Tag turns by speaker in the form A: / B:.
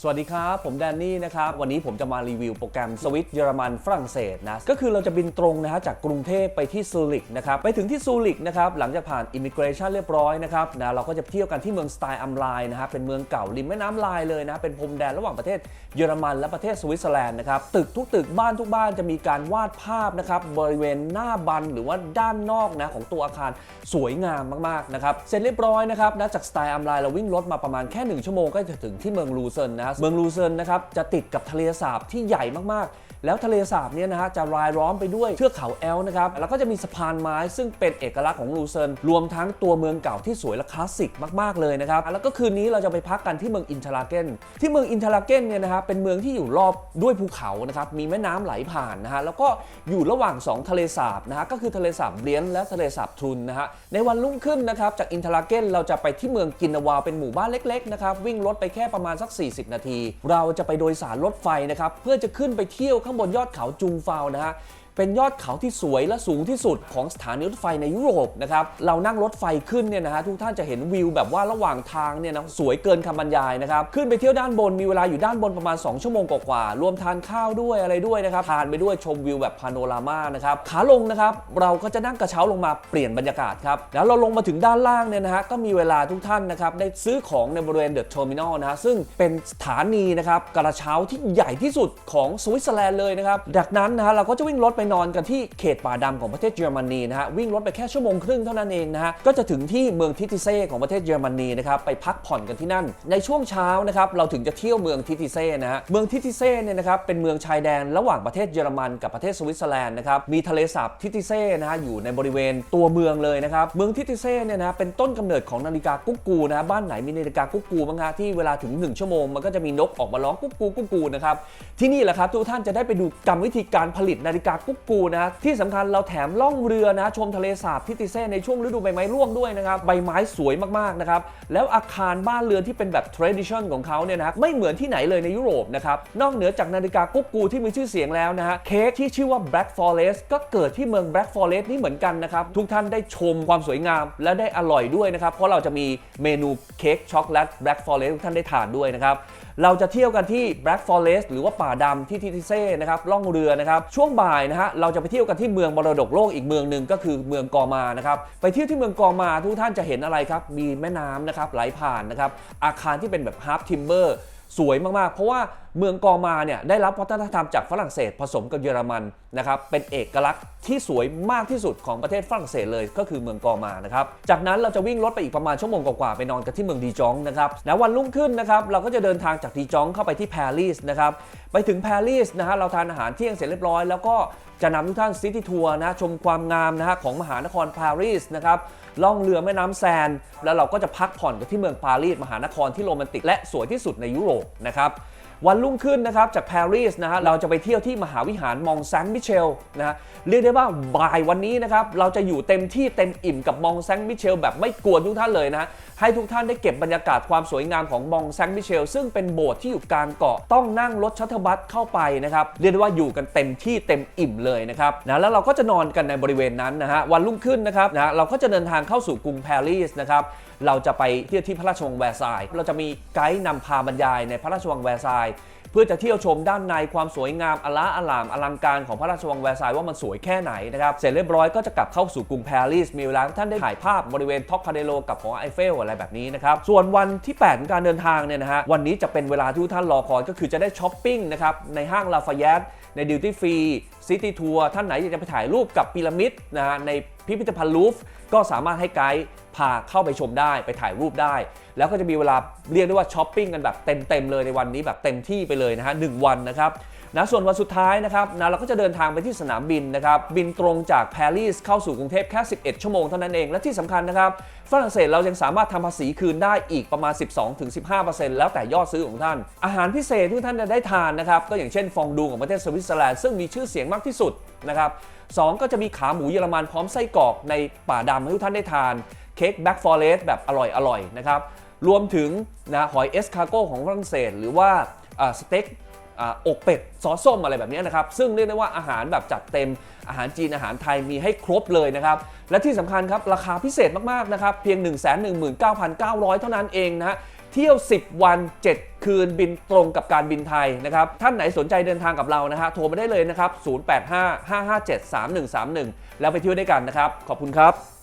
A: สวัสดีครับ ผมแดนนี่นะครับ วันนี้ผมจะมารีวิวโปรแกรมสวิตเยอรมันฝรั่งเศสนะ ก็คือเราจะบินตรงนะฮะจากกรุงเทพไปที่ซูริกนะครับ ไปถึงที่ซูริกนะครับ หลังจากผ่านอิมิเกรชันเรียบร้อยนะครับนะเราก็จะเที่ยวกันที่เมืองสไตล์อัมไลน์นะฮะเป็นเมืองเก่าริมแม่น้ำไลน์เลยนะ เป็นพรมแดนระหว่างประเทศเยอรมันและประเทศสวิตเซอร์แลนด์นะครับ ตึกทุกตึกบ้านทุกบ้านจะมีการวาดภาพนะครับบริเวณหน้าบันหรือว่าด้านนอกนะของตัวอาคารสวยงามมากๆนะครับ เสร็จเรียบร้อยนะครับนะจากสไตล์อัมไลน์เราวิ่งรถมาประมาณแค่ 1 ชั่วโมงก็จะถึงที่เมืองลูเซิร์นนะเมืองลูเซิร์นนะครับจะติดกับทะเลสาบที่ใหญ่มากๆ แล้วทะเลสาบเนี่ยนะฮะจะรายล้อมไปด้วยเทือกเขาแอลนะครับแล้วก็จะมีสะพานไม้ซึ่งเป็นเอกลักษณ์ของลูเซิร์นรวมทั้งตัวเมืองเก่าที่สวยและคลาสสิกมากๆเลยนะครับแล้วก็คืนนี้เราจะไปพักกันที่เมืองอินทราเกนที่เมืองอินทราเกนเนี่ยนะฮะเป็นเมืองที่อยู่รอบด้วยภูเขานะครับมีแม่น้ำไหลผ่านนะฮะแล้วก็อยู่ระหว่าง 2 ทะเลสาบนะฮะก็คือทะเลสาบเลียนและทะเลสาบทรุนนะฮะในวันรุ่งขึ้นนะครับจากอินทราเกนเราจะไปที่เมืองกินนาวาเป็นหมู่บ้านเล็กๆนะครับวิ่งรถไปแค่ประมาณสัก 40นาที เราจะไปโดยสารรถไฟนะครับ เพื่อจะขึ้นไปเที่ยวข้างบนยอดเขาจุงฟาวนะฮะ เป็นยอดเขาที่สวยและสูงที่สุดของสถานีรถไฟในยุโรปนะครับเรานั่งรถไฟขึ้นเนี่ยนะฮะทุกท่านจะเห็นวิวแบบว่าระหว่างทางเนี่ยนะสวยเกินคำบรรยายนะครับขึ้นไปเที่ยวด้านบนมีเวลาอยู่ด้านบนประมาณ 2 ชั่วโมงกว่าๆรวมทานข้าวด้วยอะไรด้วยนะครับทานไปด้วยชมวิวแบบพาโนรามานะครับขาลงนะครับเราก็จะนั่งกระเช้าลงมาเปลี่ยนบรรยากาศครับแล้วเราลงมาถึงด้านล่างเนี่ยนะฮะก็มีเวลาทุกท่านนะครับได้ซื้อของในบริเวณเดอะเทอร์มินอลนะฮะซึ่งเป็นสถานีนะครับกระเช้าที่ใหญ่ที่สุดของสวิตเซอร์แลนด์เลยนะครับจากนั้นนะฮะเราก็จะวิ่งรถไปนอนกันที่เขตป่าดำของประเทศเยอรมนีนะฮะวิ่งรถไปแค่ชั่วโมงครึ่งเท่านั้นเองนะฮะก็จะถึงที่เมืองทิติเซ่ของประเทศเยอรมนีนะครับไปพักผ่อนกันที่นั่น ในช่วงเช้านะครับเราถึงจะเที่ยวเมืองทิติเซ่นะฮะเมืองทิติเซ่เนี่ยนะครับเป็นเมืองชายแดนระหว่างประเทศเยอรมันกับประเทศสวิตเซอร์แลนด์นะครับมีทะเลสาบทิติเซ่นะฮะอยู่ในบริเวณตัวเมืองเลยนะครับเมืองทิติเซ่เนี่ยนะเป็นต้นกำเนิดของนาฬิกากุ๊กกูนะฮะบ้านไหนมีนาฬิกากุ๊กกูบ้างฮะที่เวลาถึง 1 ชั่วโมงมันก็จะมีนกออกมาร้องกุ๊กกูกุ๊กกูนะครับที่นี่แหละครับทุกท่านจะได้ไปดูกรรมวิธีการผลิตนาฬิกากุกกูนะที่สำคัญเราแถมล่องเรือนะชมทะเลสาบทิติเซ่ในช่วงฤดูใบไม้ร่วงด้วยนะครับใบไม้สวยมากๆนะครับแล้วอาคารบ้านเรือนที่เป็นแบบ tradition ของเขาเนี่ยนะไม่เหมือนที่ไหนเลยในยุโรปนะครับนอกเหนือจากนาฬิกากุ๊กกูที่มีชื่อเสียงแล้วนะฮะเค้กที่ชื่อว่า Black Forest ก็เกิดที่เมือง Black Forest นี่เหมือนกันนะครับทุกท่านได้ชมความสวยงามและได้อร่อยด้วยนะครับเพราะเราจะมีเมนูเค้กช็อกโกแลต Black Forest ทุกท่านได้ทานด้วยนะครับเราจะเที่ยวกันที่ Black Forest หรือว่าป่าดำที่ทิติเซ่นะครับล่องเรือนะครับช่วงบ่ายนะฮะเราจะไปเที่ยวกันที่เมืองมรดกโลกอีกเมืองหนึ่งก็คือเมืองกอมานะครับไปเที่ยวที่เมืองกอมาทุกท่านจะเห็นอะไรครับมีแม่น้ำนะครับไหลผ่านนะครับอาคารที่เป็นแบบฮาร์ปทิมเบอร์สวยมากๆ เพราะว่า เมืองกอมาเนี่ยได้รับวัฒนธรรมจากฝรั่งเศสผสมกับเยอรมันนะครับเป็นเอกลักษณ์ที่สวยมากที่สุดของประเทศฝรั่งเศสเลยก็คือเมืองกอมานะครับจากนั้นเราจะวิ่งรถไปอีกประมาณชั่วโมงกว่าๆไปนอนกันที่เมืองดีจองนะครับแล้ววันรุ่งขึ้นนะครับเราก็จะเดินทางจากดีจองเข้าไปที่ปารีสนะครับไปถึงปารีสนะฮะเราทานอาหารเที่ยงเสร็จเรียบร้อยแล้วก็จะนำทุกท่านซิตี้ทัวร์นะชมความงามนะฮะของมหานครปารีสนะครับล่องเรือแม่น้ำแซน แล้วเราก็จะพักผ่อนกันที่เมืองปารีสมหานครที่โรแมนติกและสวยที่สุดในยุโรปนะครับ วันรุ่งขึ้นนะครับจากปารีสนะฮะเราจะไปเที่ยวที่มหาวิหารมองแซงมิเชลนะฮะเรียกได้ว่าบ่ายวันนี้นะครับเราจะอยู่เต็มที่เต็มอิ่มกับมองแซงมิเชลแบบไม่กวนทุกท่านเลยนะฮะให้ทุกท่านได้เก็บบรรยากาศความสวยงามของมองแซงมิเชลซึ่งเป็นโบสถ์ที่อยู่กลางเกาะต้องนั่งรถชัตเทอร์บัสเข้าไปนะครับเรียกได้ว่าอยู่กันเต็มที่เต็มอิ่มเลยนะครับนะแล้วเราก็จะนอนกันในบริเวณนั้นนะฮะวันรุ่งขึ้นนะครับนะเราก็จะเดินทางเข้าสู่กรุงปารีสนะครับเราจะไปเที่ยวที่พระราชวังแวร์ซายเราจะมีไกด์นำพาบรรยายในพระราชวังแวร์ซายเพื่อจะเที่ยวชมด้านในความสวยงามอลาอลามอลังการของพระราชวังแวร์ซายน์ว่ามันสวยแค่ไหนนะครับเสร็จเรียบร้อยก็จะกลับเข้าสู่กรุงปารีสมีเวลาท่านได้ถ่ายภาพบริเวณท็อกคาเดโลกับของไอเฟลอะไรแบบนี้นะครับส่วนวันที่ 8 ของการเดินทางเนี่ยนะฮะวันนี้จะเป็นเวลาที่ท่านรอคอยก็คือจะได้ช้อปปิ้งนะครับในห้างลาฟายตในดิวตี้ฟรี ซิตี้ทัวร์ท่านไหนอยากจะไปถ่ายรูปกับพีระมิดนะฮะในพิพิธภัณฑ์ลูฟก็สามารถให้ไกด์พาเข้าไปชมได้ไปถ่ายรูปได้ แล้วก็จะมีเวลาเรียกได้ว่าช้อปปิ้งกันแบบเต็มๆเลยในวันนี้แบบเต็มที่ไปเลยนะฮะหนึ่งวันนะครับ นะส่วนวันสุดท้ายนะครับนะเราก็จะเดินทางไปที่สนามบินนะครับบินตรงจากปารีสเข้าสู่กรุงเทพแค่ 11 ชั่วโมงเท่านั้นเอง และที่สำคัญนะครับฝรั่งเศสเรายังสามารถทำภาษีคืนได้อีกประมาณ 12-15%แล้วแต่ยอดซื้อของท่าน อาหารพิเศษที่ท่านจะได้ทานนะครับก็อย่างเช่นฟองดูของประเทศสวิตเซอร์แลนด์ซึ่งมีชื่อเสียงมากที่สุดนะครับสองก็จะมีขาหมูเยอรมันพร้อมไส้กรอกในป่าดำให้ทุกท่านได้ทานเค้กแบ็กฟอเรสแบบอร่อยๆนะครับรวมถึงนะหอยเอสคาโก้ของฝรั่งเศส หรือว่าอ่าสเต็ก อกเป็ดซอสส้มอะไรแบบนี้นะครับ ซึ่งเรียกได้ว่าอาหารแบบจัดเต็มอาหารจีนอาหารไทยมีให้ครบเลยนะครับ และที่สำคัญครับ ราคาพิเศษมากๆนะครับ เพียง 1 1 9 9 0 0 เท่านั้นเองนะฮะเที่ยว 10 วัน 7 คืนบินตรงกับการบินไทยนะครับ ท่านไหนสนใจเดินทางกับเรานะฮะโทรมาได้เลยนะครับ 0855573131 แล้วไปเที่ยวด้วยกันนะครับ ขอบคุณครับ